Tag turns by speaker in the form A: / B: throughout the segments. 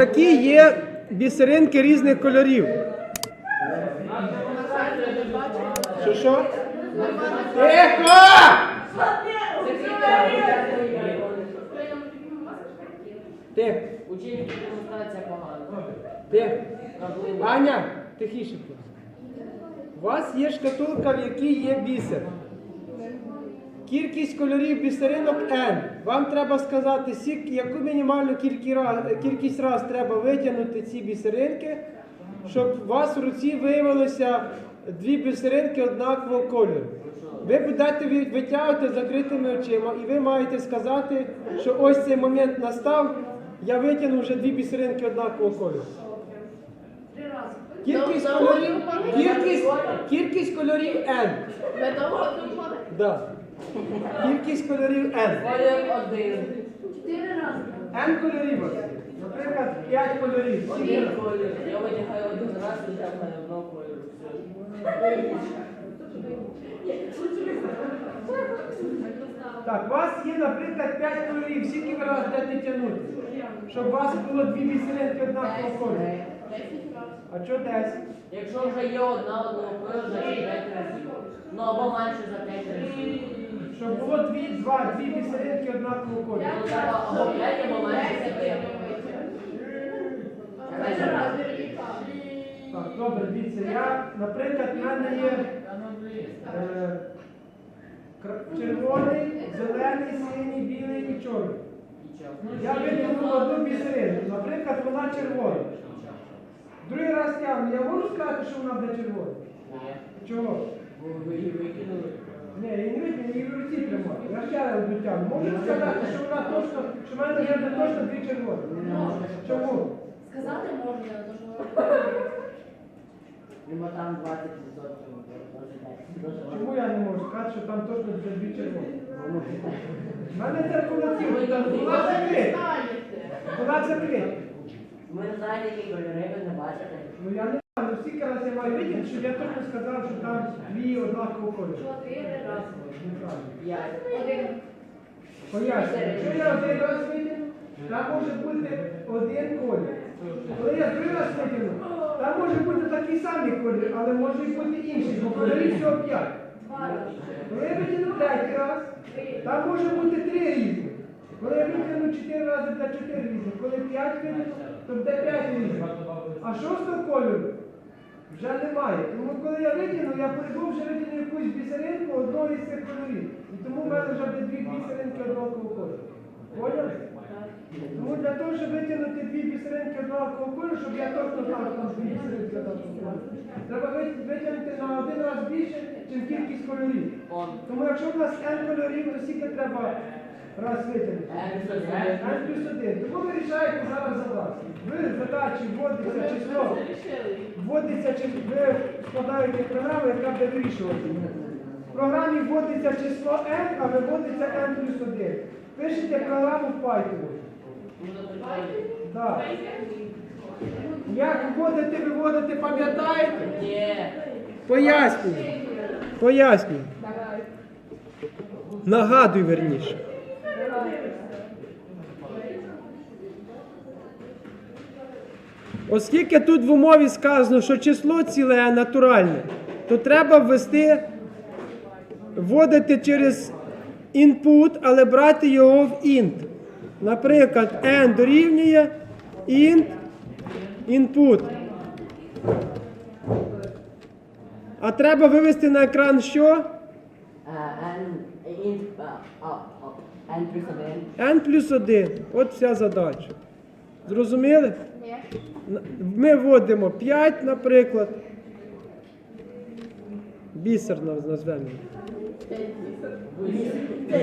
A: Такі є бісеринки різних кольорів. Що що? Тихо! Тихо,
B: Учень демонстрація погана. Можливо.
A: Аня, тихіше. У вас є шкатулка, в якій є бісер. Кількість кольорів бісеринок N. Вам треба сказати, яку мінімальну кількість раз, треба витягнути ці бісеринки, щоб у вас в руці виявилося дві бісеринки однакового кольору. Ви будете ви- витягувати закритими очима, і ви маєте сказати, що ось цей момент настав, я витягнув вже дві бісеринки однакового кольору. Кількість кольорів, кількість, кількість кольорів N. Да. Кількість кольорів N.
B: Колір один.
A: N кольорів. Наприклад, 5 кольорів.
B: Один колір. Я витягаю один раз і витягаю одного кольору.
A: Так, у вас є, наприклад, 5 кольорів. Скільки ви раз будете тягнути? Щоб у вас було дві бісеринки однакового кольору. А чого 10?
B: Якщо вже є одна одного кольору, значить 5 разів. Ну або менше за 5 разів.
A: Щоб було дві, два, дві бісеринки однакового кольору.
B: Треба або 5, або менше за 5.
A: Так, добре, дивіться, я, наприклад, в мене є е, червоний, зелений, синій, білий і чорний. Я витягнув одну бісеринку, наприклад, вона червона. Другий раз тягну, я можу сказати, що вона буде червона? Чого?
B: Ви її викинули.
A: Ні, я не витягну, її в руці тримаю. Я ще раз. Можу сказати, що вона точно, що в мене вже буде точно дві червоні. Чому?
C: Сказати можна, то
B: Йому там 20 відсотків.
A: Чому я не можу сказати, що там точно буде дві червоні? У мене циркуляція, була закрита. Була закрита.
B: Ми не знаємо, які кольори, ви не бачите.
A: Ну я не знаю, ну скільки разів я маю витягнути, щоб я точно сказав, що там дві однакового кольору.
C: чотири рази.
A: Неправильно.
B: 5.
C: Один.
A: Пояснюю, якщо я один раз витягну, там може бути один колір. Коли я другий раз витягну, там може бути такий самий колір, але може і бути інший, бо кольорів всього п'ять. Коли я витягну третій раз, там може бути три різні. Коли я витягну чотири рази, буде чотири різні. Коли п'ять витягну, то буде п'ять різних. А шостого кольору вже немає. Тому коли я витягну, я по-любому вже витягну якусь бісеринку одного із цих кольорів. І тому в мене вже буде дві бісеринки однакового кольору. Поняли? Тому для того, щоб витягнути дві бісеринки однакового кольору, щоб я точно знав, там дві бісеринки однакового кольору, треба витягнути на один раз більше, ніж кількість кольорів. Тому якщо в нас n кольорів, то скільки треба раз витягнути? n плюс 1. Тому задачу. В задачі вводиться число, вводиться число, ви складаєте програму, яка буде вирішувати. В програмі вводиться число n, а виводиться n плюс 1. Пишете програму в Python. Так. Як вводити, виводити, пам'ятаєте?
B: Ні.
A: Пояснюю. Пояснюю. Нагадуй верніше. Оскільки тут в умові сказано, що число ціле натуральне, то треба ввести, вводити через input, але брати його в int. Наприклад, n дорівнює int input. А треба вивести на екран що?
B: N, N плюс 1.
A: n плюс 1. От вся задача. Зрозуміли?
C: Ні.
A: Ми вводимо 5, наприклад. Бісер назвемо.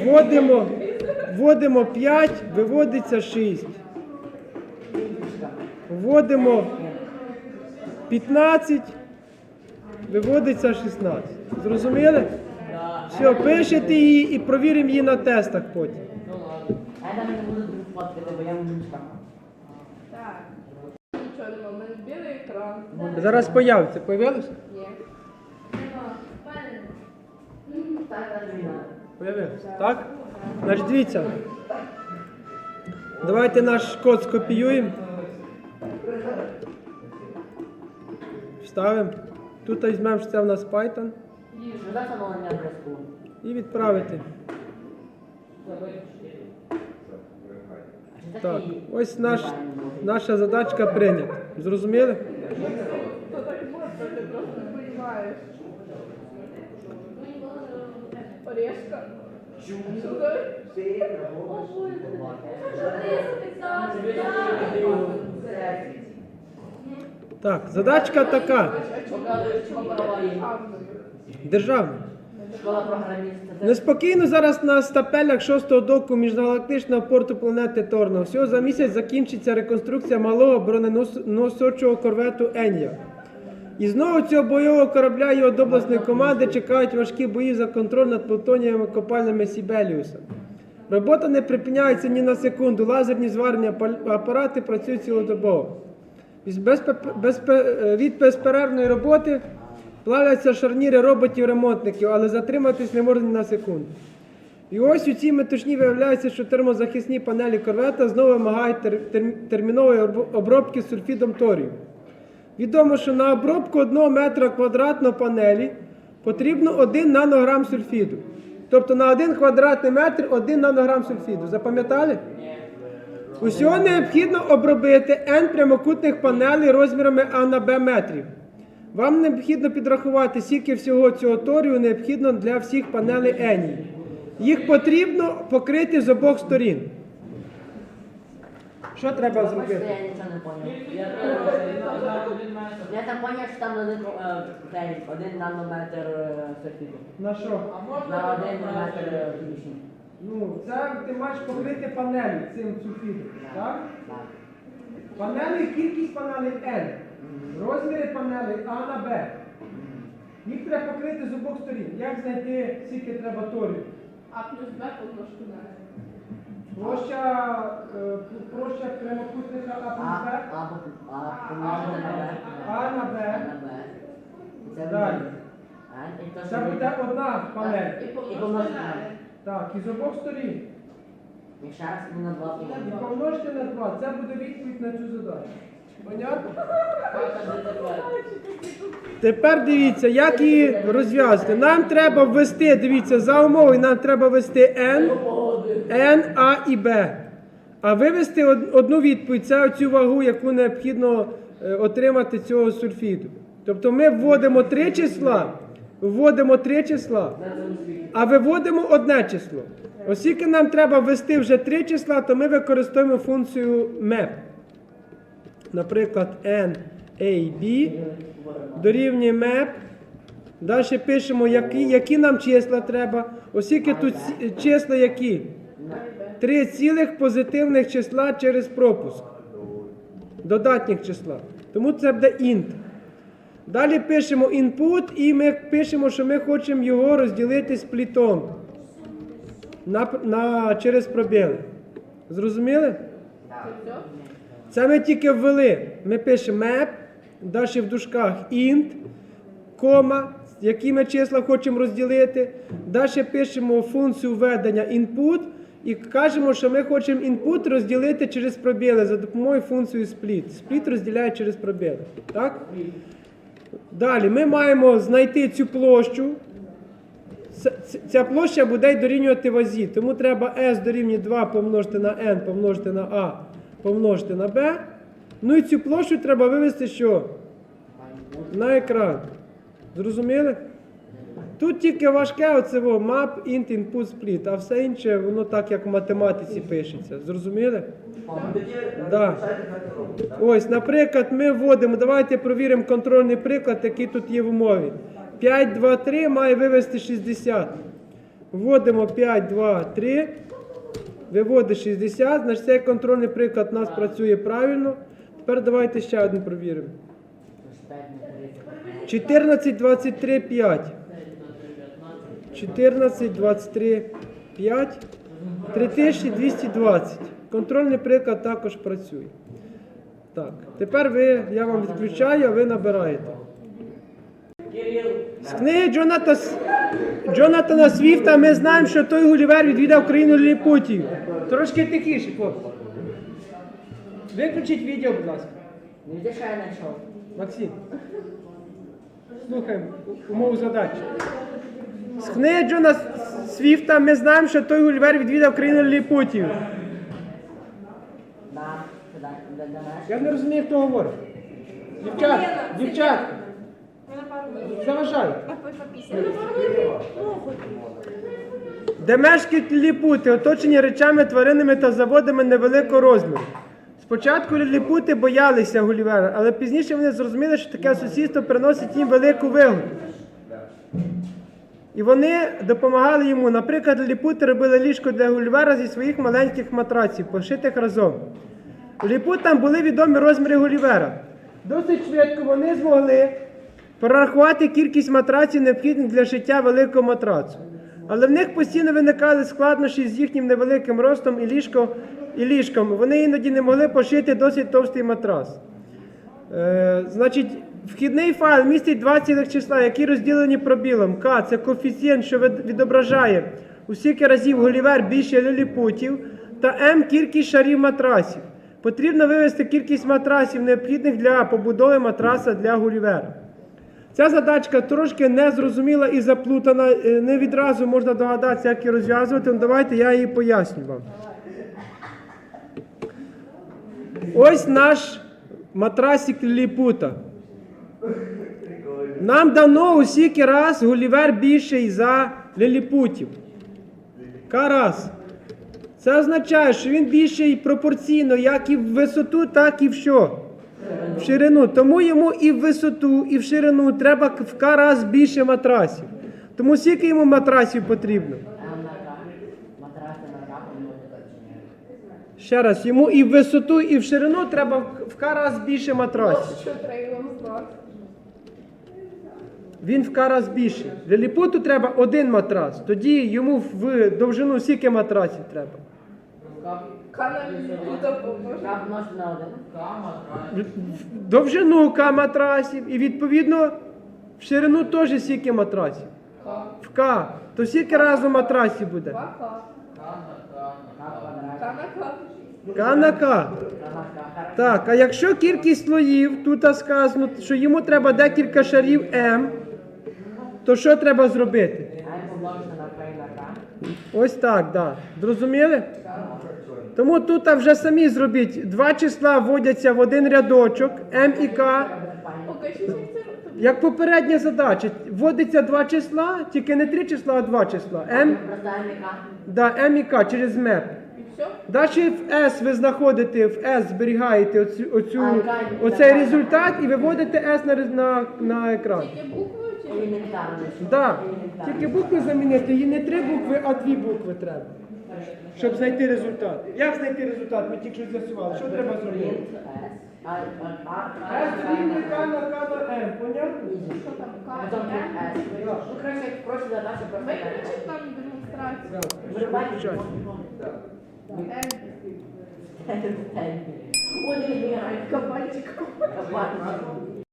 A: Вводимо, вводимо 5, виводиться 6. Вводимо 15, виводиться 16. Зрозуміли? Все, пишете її і провіримо її на тестах потім.
B: Ну ладно. А я там не буду друг фоткати, бо я мучка.
D: Так. Нічого нема, в мене білий екран.
A: Зараз появиться. Появилося?
D: Ні.
A: Появилося. Так? Значить, дивіться. Давайте наш код скопіюємо. вставимо. Тут візьмемо, що це в нас Python і відправити. Так, ось наш, наша задачка прийнята. Зрозуміли?
D: То так можна, ти просто не розумієш. Орешка.
A: Так, задачка така. Державна.
B: Школа програміста.
A: Неспокійно зараз на стапелях шостого доку міжгалактичного порту планети Торно. Всього за місяць закінчиться реконструкція малого броненосочого корвету Енія. І знову цього бойового корабля від обласної команди чекають важкі бої за контроль над плутонієвими копальнями Сібеліуса. Робота не припиняється ні на секунду. Лазерні зварні апарати працюють цілодобово. Із безпе- безпе- від безперервної роботи плавляться шарніри роботів-ремонтників, але затриматись не можна ні на секунду. І ось у цій метушні виявляється, що термозахисні панелі корвета знову вимагають тер- тер- термінової обр- обробки сульфідом торію. Відомо, що на обробку 1 метра квадратного панелі потрібно 1 нанограм сульфіду. Тобто на 1 квадратний метр 1 нанограм сульфіду. Запам'ятали? Усього необхідно обробити N прямокутних панелей розмірами А на Б метрів. Вам необхідно підрахувати, скільки всього цього торію необхідно для всіх панелей Ені. Їх потрібно покрити з обох сторін. Що треба зробити?
B: я нічого не поняв. Я там поняв, що там один, е, один нанометр е.
A: На що?
B: На один метр е, хімічний.
A: Ну, це ти маєш покрити панелі цим сульфідом. Так?
B: Так.
A: Панелі, кількість панелей N. Розміри панелей А на Б. Їх треба покрити з обох сторін. Як знайти, скільки треба торію?
D: А плюс Б помножити на N.
A: Площа, е, площа прямокутника А
B: А,
A: плюс Б.
B: а, а, помножити на Б.
A: А на Б.
B: На Б. Це буде.
A: Далі.
B: А, і то,
A: Це буде одна панель.
D: І
B: І
D: помножити на
A: Так, і з обох сторін.
B: І ще раз на два
A: І
B: помножити.
A: помножте на 2. Це буде відповідь на цю задачу. Понятно? Тепер дивіться, як її розв'язати. Нам треба ввести, дивіться, за умовою нам треба ввести N, N, А і Б. А вивести одну відповідь це оцю вагу, яку необхідно е, отримати цього сульфіду. Тобто ми вводимо три числа, вводимо три числа, а виводимо одне число. Оскільки нам треба ввести вже три числа, то ми використовуємо функцію map. Наприклад, N, A, B дорівнює map. Далі пишемо, які, які нам числа треба. Оскільки тут числа які? Три цілих позитивних числа через пропуск. Додатніх числа. Тому це буде int. Далі пишемо input і ми пишемо, що ми хочемо його розділити з плітом на, на, через пробіли. Зрозуміли? Це ми тільки ввели. Ми пишемо map, далі в дужках int, кома, які ми числа хочемо розділити. Далі пишемо функцію введення input і кажемо, що ми хочемо input розділити через пробіли за допомогою функції split. Split розділяє через пробіли. Так? Далі ми маємо знайти цю площу. Ця площа буде дорівнювати вазі. Тому треба S дорівнює 2 помножити на N, помножити на A, помножити на B. Ну і цю площу треба вивести що? На екран. Зрозуміли? Тут тільки важке оце map, int, input, split, а все інше, воно так, як в математиці пишеться. Зрозуміли? Да. Ось, наприклад, ми вводимо, давайте провіримо контрольний приклад, який тут є в умові. 5, 2, 3 має вивести 60. Вводимо 5, 2, 3. Виводить 60. Значить, цей контрольний приклад у нас працює правильно. Тепер давайте ще один провіримо. 14, 23, 5. 14, 23, 5. 3220. Контрольний приклад також працює. Так, тепер ви, я вам відключаю, а ви набираєте. З книги Джоната, Джонатана Свіфта ми знаємо, що той Гулівер відвідав країну Ліліпутів. Трошки тихіше, хлопці. Виключіть відео, будь ласка.
B: Ще я знайшов?
A: Максим. Слухаємо умову задачі. З Джона Свіфта ми знаємо, що той Гулівер відвідав країну
B: наш.
A: Я не розумію, хто говорить. Дівчат, дівчат, заважають. Де мешкають ліліпути, оточені речами, тваринами та заводами невеликого розміру. Спочатку ліліпути боялися Гулівера, але пізніше вони зрозуміли, що таке сусідство приносить їм велику вигоду. І вони допомагали йому. Наприклад, ліліпути робили ліжко для Гулівера зі своїх маленьких матраців, пошитих разом. Ліліпутам були відомі розміри Гулівера. Досить швидко вони змогли прорахувати кількість матраців, необхідних для шиття великого матрацу. Але в них постійно виникали складнощі з їхнім невеликим ростом і, ліжко, і ліжком. Вони іноді не могли пошити досить товстий матрас. Е, значить, вхідний файл містить два цілих числа, які розділені пробілом. К це коефіцієнт, що відображає у скільки разів Голівер більше ліліпутів, та М кількість шарів матрасів. Потрібно вивести кількість матрасів, необхідних для побудови матраса для Гулівера. Ця задачка трошки незрозуміла і заплутана. е, Не відразу можна догадатися, як її розв'язувати. Ну, давайте я її поясню вам. Ось наш матрасик ліліпута. Нам дано у скільки раз Гулівер більший за ліліпутів. Ка раз. Це означає, що він більший пропорційно як і в висоту, так і в що? В ширину. Тому йому і в висоту, і в ширину треба в К раз більше матрасів. Тому скільки йому матрасів потрібно? Ще раз, йому і в висоту, і в ширину треба в К раз більше матрасів. Він в К раз більший. Для ліпуту треба один матрас. Тоді йому в довжину скільки матрасів треба. В- довжину К матрасів і відповідно в ширину теж скільки матрасів. В К. То скільки разом матрасів буде?
D: К. На К.
A: Так, а якщо кількість слоїв, тут сказано, що йому треба декілька шарів М, то що треба зробити? Ось так, да. Зрозуміли? Тому тут вже самі зробіть. Два числа вводяться в один рядочок, М і К.
D: Як
A: попередня задача, вводиться два числа, тільки не три числа, а два числа. М,
B: М і К.
A: да, М і К через МЕП. Далі в S ви знаходите, в S зберігаєте оцю, оцю, оцей результат і виводите S на, на, на екран.
D: Тільки буквою чи?
B: Елементарно.
A: Да. Тільки букви замінити, її не три букви, а дві букви треба. Щоб знайти результат. Як знайти результат? Ми тільки що з'ясували. Що треба зробити?
B: А,
A: S
B: К на
A: К на М, понятно?
B: Ну, коротше, проще задача просто.
D: Виключіть нам демонстрацію.
B: Ви бачите?
D: М.
B: Ой, не грає.
D: Кабанчик.
B: Кабанчик.